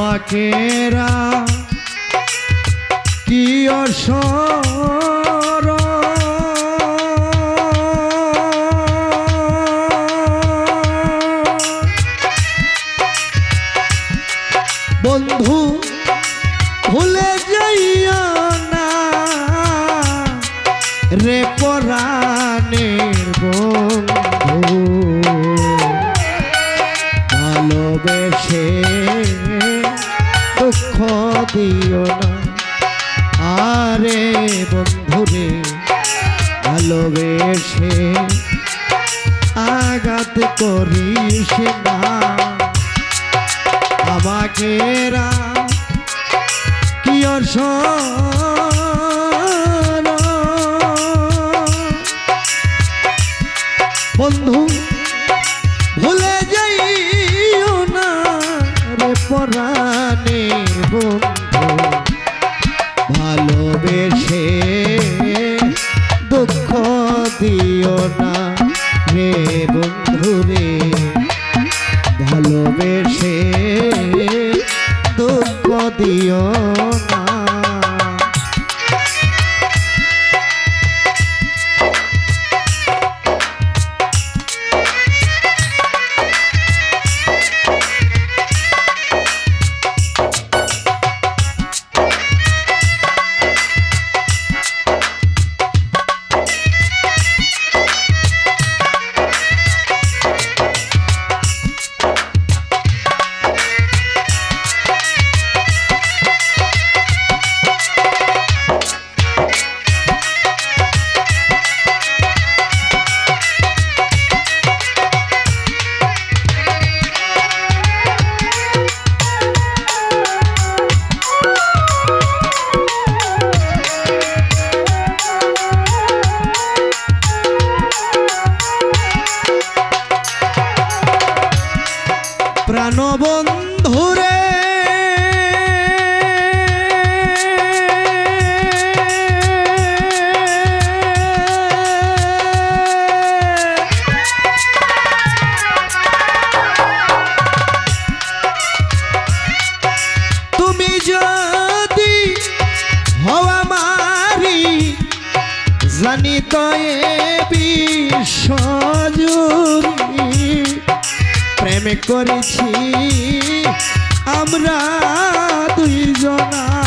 আমাকেরা কি অসর বন্ধুরে, ভালোবেসে আঘাত করিস না। আমাকে কি অসর বন্ধু, ভুলে যাইও না রে পরাণে বন্ধু। ভালোবেসে দুঃখ দিও না রে বন্ধু রে। ভালোবেসে দুঃখ দিও প্রেম করেছি। আমরা দুইজনা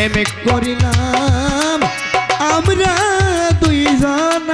প্রেম করিলাম। আমরা দুইজনা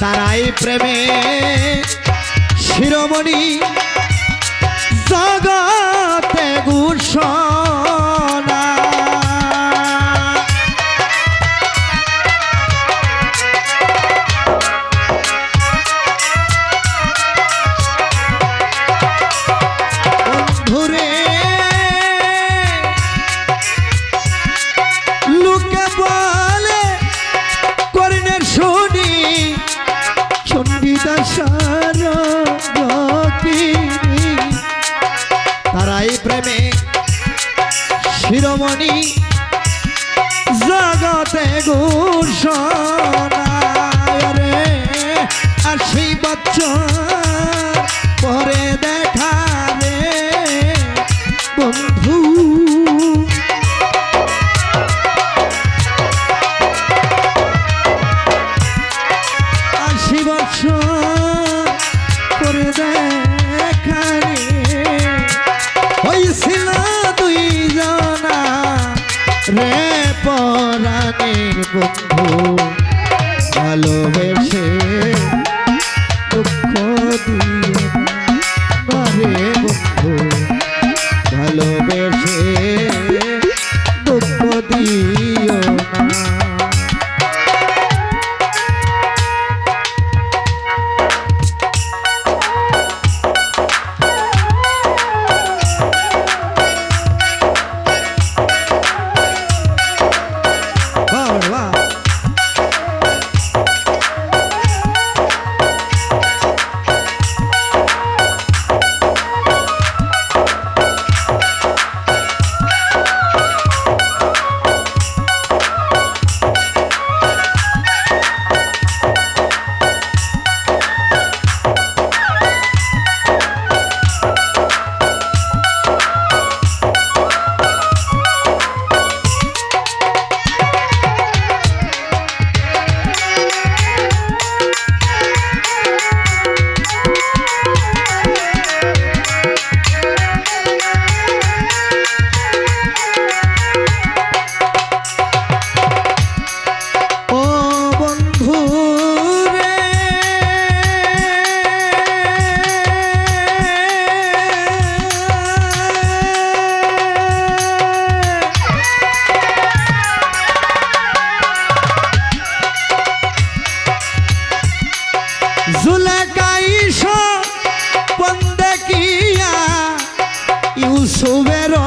তারাই প্রেমে শিরোমণি জগতে গুসা গুণ বন্ধু ভালোবেসে দুঃখ দিয়ে বন্ধু ভালোবেসে জুলেকাইশ বন্দে কিয়া ইউসুবেরা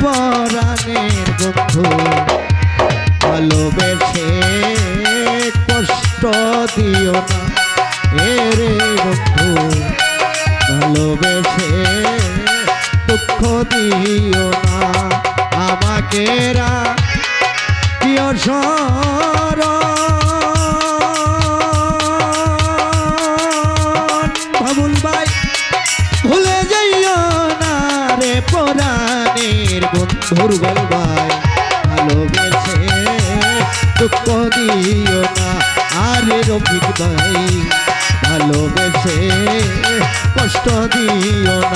পরাণের বন্ধু। ভালোবেসে কষ্ট দিও না এরে বন্ধু। ভালোবেসে দুঃখ দিও না আমাকে রা। প্রিয় সরা তৌফিক ভালোবেসে কষ্ট দিও